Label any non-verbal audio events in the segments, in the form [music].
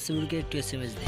হাসিবুলকে একটু S M S দে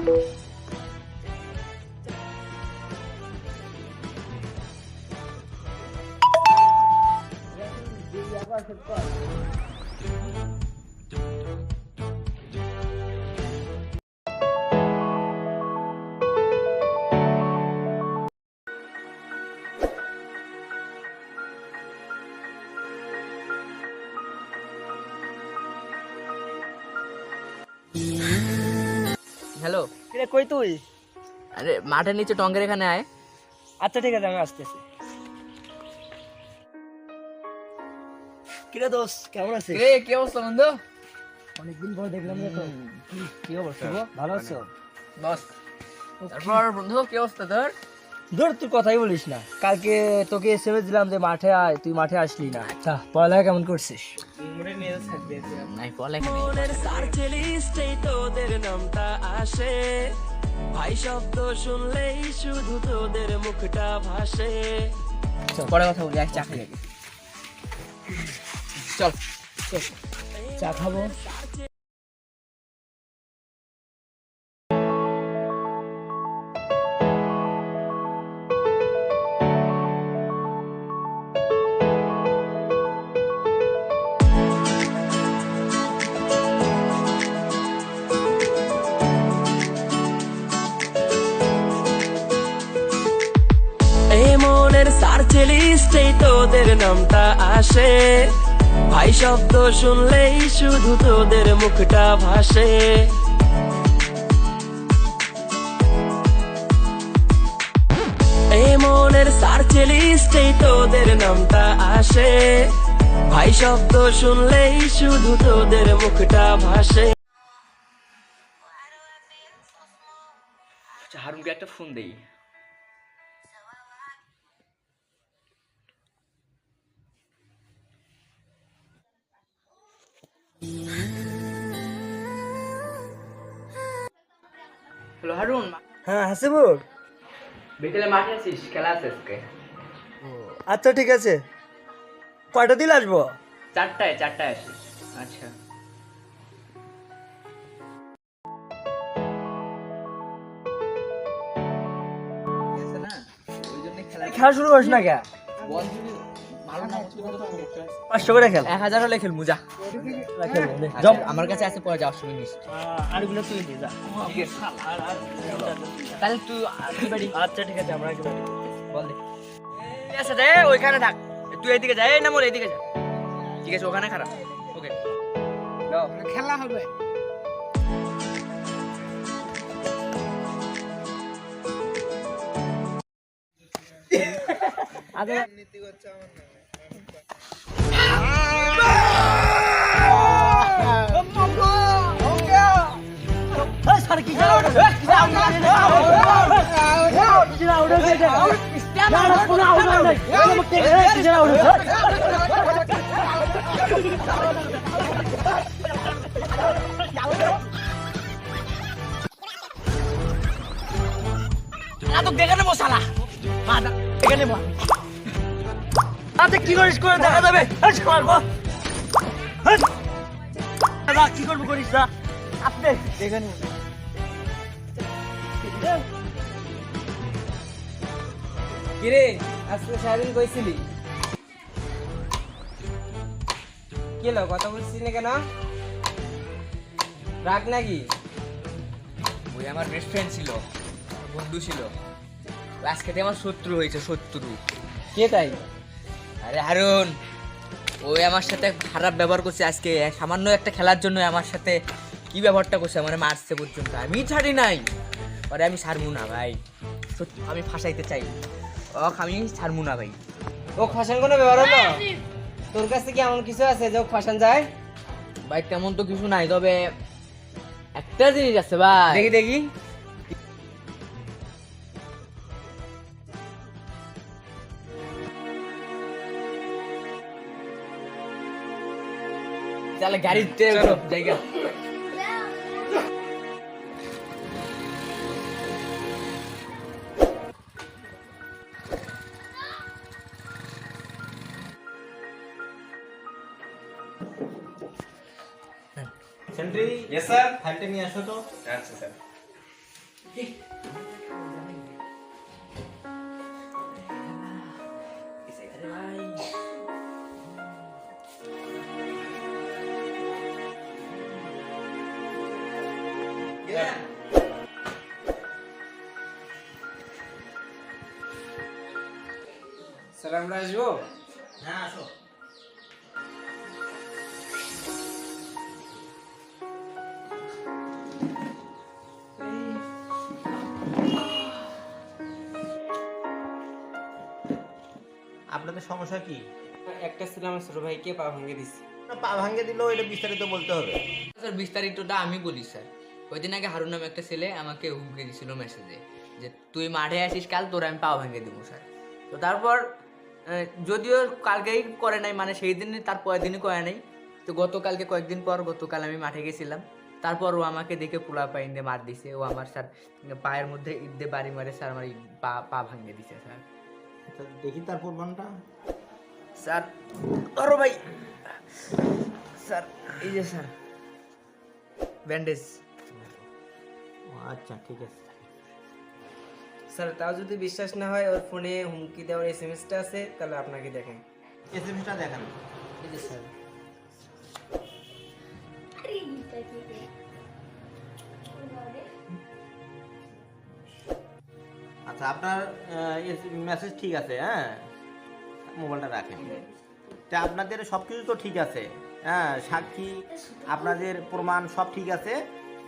hello কিরে কই তুই? আরে মাঠের নিচে টঙ্গের এখানে আয়। আচ্ছা ঠিক আছে আমি আসতেছি। কিরে দোষ কেমন আছিস? রে কি অবস্থা বন্ধু? অনেকদিন পর দেখলাম রে তো। কি অবস্থা? ভালো আছো। বস তারপর বন্ধু কি অবস্থা তোর? ধর তুই কথাই বলিস না। কালকে তোকে এস দিলাম যে মাঠে আয় তুই মাঠে আসলি না। তা পড়ালেখা কেমন করছিস? ভাই শব্দ শুনলেই শুধু তোদের মুখটা ভাসে। পরে কথা বলি এক চাকরি আগে চল। চা খাব। সার্চ লিস্টেই তোদের নামটা আসে। ভাই শব্দ শুনলেই শুধু তোদের মুখটা ভাসে। মনের সার্চ লিস্টেই তোদের নামটা আসে। ভাই শব্দ শুনলেই শুধু তোদের মুখটা ভাসে। আচ্ছা, হারুনকে একটা ফোন দেই। হ্যালো হারুন হ্যাঁ হাসিবুল বিকেলে মাঠে আছিস? খেলা আছে আজকে? আচ্ছা ঠিক আছে। কয়টা দিন আসব? চারটায় চারটায় আসিস। আচ্ছা। খেলা শুরু করিস না কে? পাঁচশো করে খেল। এক হাজার হলে খেলব যা। জব আমার কাছে আছে পরে যাওয়ার সময় নিস আরগুলো তুই যা। তাহলে তুই আচ্ছা ঠিক আছে আমরা একেবারে বল দে। ঠিক আছে রে ওইখানে থাক। তুই এইদিকে যা এই না মোর এইদিকে যা। ঠিক আছে ওখানে খারাপ। ওকে। খেলা হবে। [laughs] Atau dia mau salah. Mana? Dia mau. আচ্ছা কি করিস করে দেখা যাবে। দাদা, কি করব করিস না আপনি দেখে নিন। কিরে আজকে সারাদিন কইছিলি? কি হলো কথা বলছিস না কেন? রাগ নাকি? ওই আমার বেস্ট ফ্রেন্ড ছিল বন্ধু ছিল। লাস্ট খেতে আমার শত্রু হয়েছে শত্রু। কে তাই? আরে হারুন ওই আমার সাথে খারাপ ব্যবহার করছে আজকে। সামান্য একটা খেলার জন্য আমার সাথে কি ব্যবহারটা করছে? মানে মারছে পর্যন্ত। আমি ছাড়ি নাই। পরে আমি ছাড়বো না ভাই। সত্যি আমি ফাঁসাইতে চাই। ওক আমি ছাড়বো না ভাই। ও ফাঁসান কোনো ব্যাপার হলো? তোর কাছে কি এমন কিছু আছে যে ও ফাঁসান যায়? ভাই তেমন তো কিছু নাই তবে একটা জিনিস আছে ভাই। দেখি দেখি। তাহলে গাড়িতে। জায়গা। সেন্ট্রি ইয়েস স্যার ফাইলটা নিয়ে আসো তো। আচ্ছা স্যার আমরা আসব? হ্যাঁ আসো। আপনাদের সমস্যা কি? একটা ছিল আমার ছোট ভাইকে পা ভেঙে দিচ্ছে পা ভাঙ্গে দিলেও এটা বিস্তারিত বলতে হবে। স্যার বিস্তারিতটা আমি বলি স্যার। ওই দিন আগে হারুন নামে একটা ছেলে আমাকে হুমকি দিছিল মেসেজে যে তুই মাঠে আসিস কাল তোর আমি পাও ভেঙে দেবো স্যার। তো তারপর যদিও কালকেই করে নাই মানে সেই দিন তার পরের দিনই করে নাই। তো গতকালকে কয়েকদিন পর গতকাল আমি মাঠে গেছিলাম। তারপর ও আমাকে দেখে পোলা পাইন দিয়ে মার দিছে। ও আমার স্যার পায়ের মধ্যে ঈদ দিয়ে বাড়ি মারে স্যার আমার পা পা ভাঙিয়ে দিছে স্যার। দেখি তার প্রমাণটা স্যার ধরো ভাই। স্যার এই যে স্যার। ব্যান্ডেজ। ও, আচ্ছা ঠিক আছে। স্যার তাও যদি বিশ্বাস না হয় ওর ফোনে হুমকি দেওয়ার এস এম এসটা আছে তাহলে আপনাকে দেখেন এসএমএসটা দেখান। এই যে স্যার। আচ্ছা আপনার মেসেজ ঠিক আছে হ্যাঁ? মোবাইলটা রাখেন। তা আপনাদের সব কিছু তো ঠিক আছে হ্যাঁ? সাক্ষী আপনাদের প্রমাণ সব ঠিক আছে।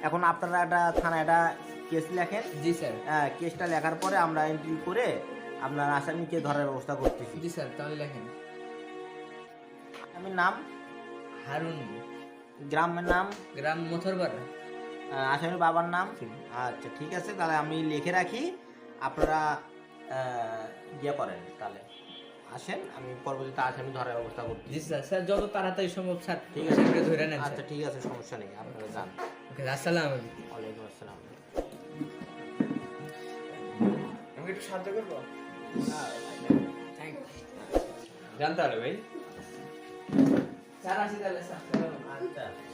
এখন আপনারা একটা থানায় একটা কেস লেখেন। জি স্যার। হ্যাঁ কেসটা লেখার পরে আমরা এন্ট্রি করে আপনার আসামিকে ধরার ব্যবস্থা করতেছি। জি স্যার তাহলে লেখেন। আমি নাম? হারুন। গ্রামের নাম? গ্রাম মথরবার আহ, আসামির বাবার নাম? আচ্ছা ঠিক আছে তাহলে আমি লিখে রাখি। আপনারা আহ, ইয়ে করেন তাহলে। আসেন আমি পরবর্তীতে আসামি ধরার ব্যবস্থা করছি। জি স্যার স্যার যত তাড়াতাড়ি সম্ভব স্যার ঠিক আছে। ধরে নেন আচ্ছা ঠিক আছে সমস্যা নেই আপনারা যান। ওকে আসসালাম আলাইকুম। ওয়ালাইকুম আসসালাম। একটু সাহায্য করব?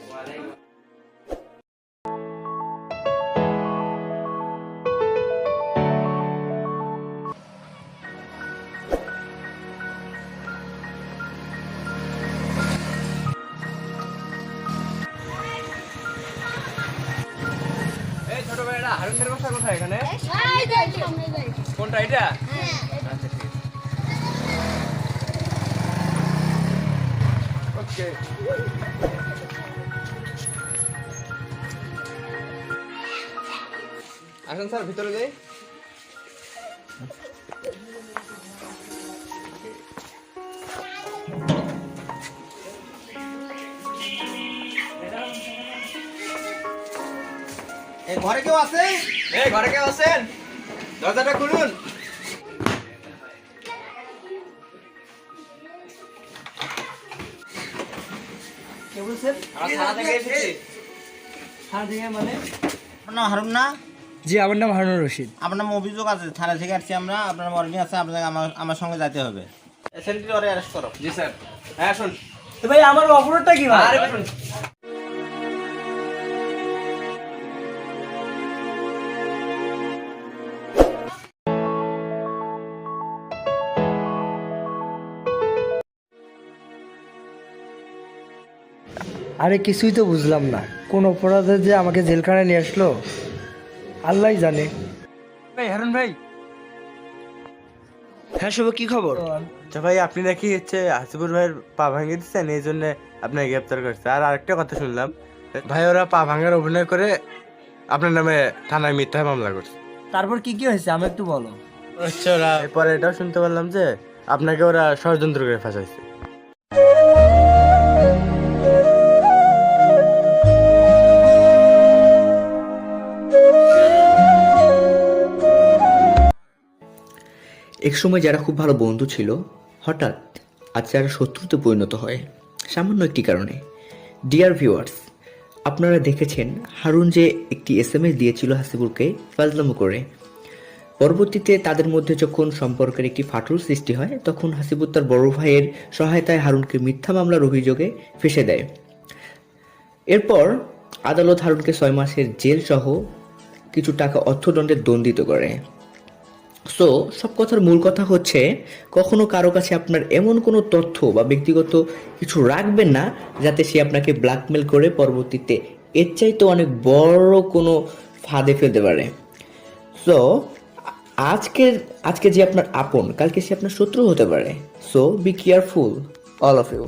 ভাই। ছোট ভাইরা হারুনের বাসা কোথায় এখানে এই দেখ, সামনে দেখ। কোনটা এটা? হ্যাঁ, আচ্ছা ঠিক আছে ওকে আসুন স্যার ভিতরে যাই। ঘরে কেউ আছে এই ঘরে কেউ আছেন? দরজাটা খুলুন। কে বলছেন? মানে? আপনার নাম হারুন না? জি আমার নাম হারুন রশিদ। আপনার নাম অভিযোগ আছে থানা থেকে আসছি আমরা আপনার আছে আপনাকে আমার আমার সঙ্গে যেতে হবে। এসএনটি ওরে অ্যারেস্ট করো। জি স্যার। হ্যাঁ তো ভাই আমার অপরাধটা কি ভাই? আরে আরে কিছুই তো বুঝলাম না। কোন অপরাধে যে আমাকে জেলখানায় নিয়ে আসলো আল্লাহ জানে। ভাই হারুন ভাই। হ্যাঁ শুভ কি খবর? আচ্ছা ভাই আপনি নাকি হচ্ছে হাসিপুর ভাইয়ের পা ভাঙিয়ে দিচ্ছেন এই জন্য আপনাকে গ্রেপ্তার করছে। আর আরেকটা কথা শুনলাম ভাই ওরা পা ভাঙার অভিনয় করে আপনার নামে থানায় মিথ্যা মামলা করছে। তারপর কি কি হয়েছে আমি একটু বলো। আচ্ছা ওরা এরপরে এটাও শুনতে পারলাম যে আপনাকে ওরা ষড়যন্ত্র করে ফাঁসাইছে। এক সময় যারা খুব ভালো বন্ধু ছিল, হঠাৎ আজ যারা শত্রুতে পরিণত হয়, সামান্য একটি কারণে। ডিয়ার ভিউয়ার্স আপনারা দেখেছেন হারুন যে একটি এস এম এস দিয়েছিল হাসিবুলকে ফাজলামো করে। পরবর্তীতে তাদের মধ্যে যখন সম্পর্কের একটি ফাটল সৃষ্টি হয়, তখন হাসিবুল তার বড় ভাইয়ের সহায়তায় হারুনকে মিথ্যা মামলার অভিযোগে ফেসে দেয়। এরপর আদালত হারুনকে ছয় মাসের জেল সহ কিছু টাকা অর্থদণ্ডে দণ্ডিত করে। সো সব কথার মূল কথা হচ্ছে, কখনো কারও কাছে আপনার এমন কোনো তথ্য বা ব্যক্তিগত কিছু রাখবেন না, যাতে সে আপনাকে ব্ল্যাকমেল করে পরবর্তীতে এর চাইতে অনেক বড় কোনো ফাঁদে ফেলতে পারে। সো আজকে আজকে যে আপনার আপন, কালকে সে আপনার শত্রু হতে পারে। So be careful all of you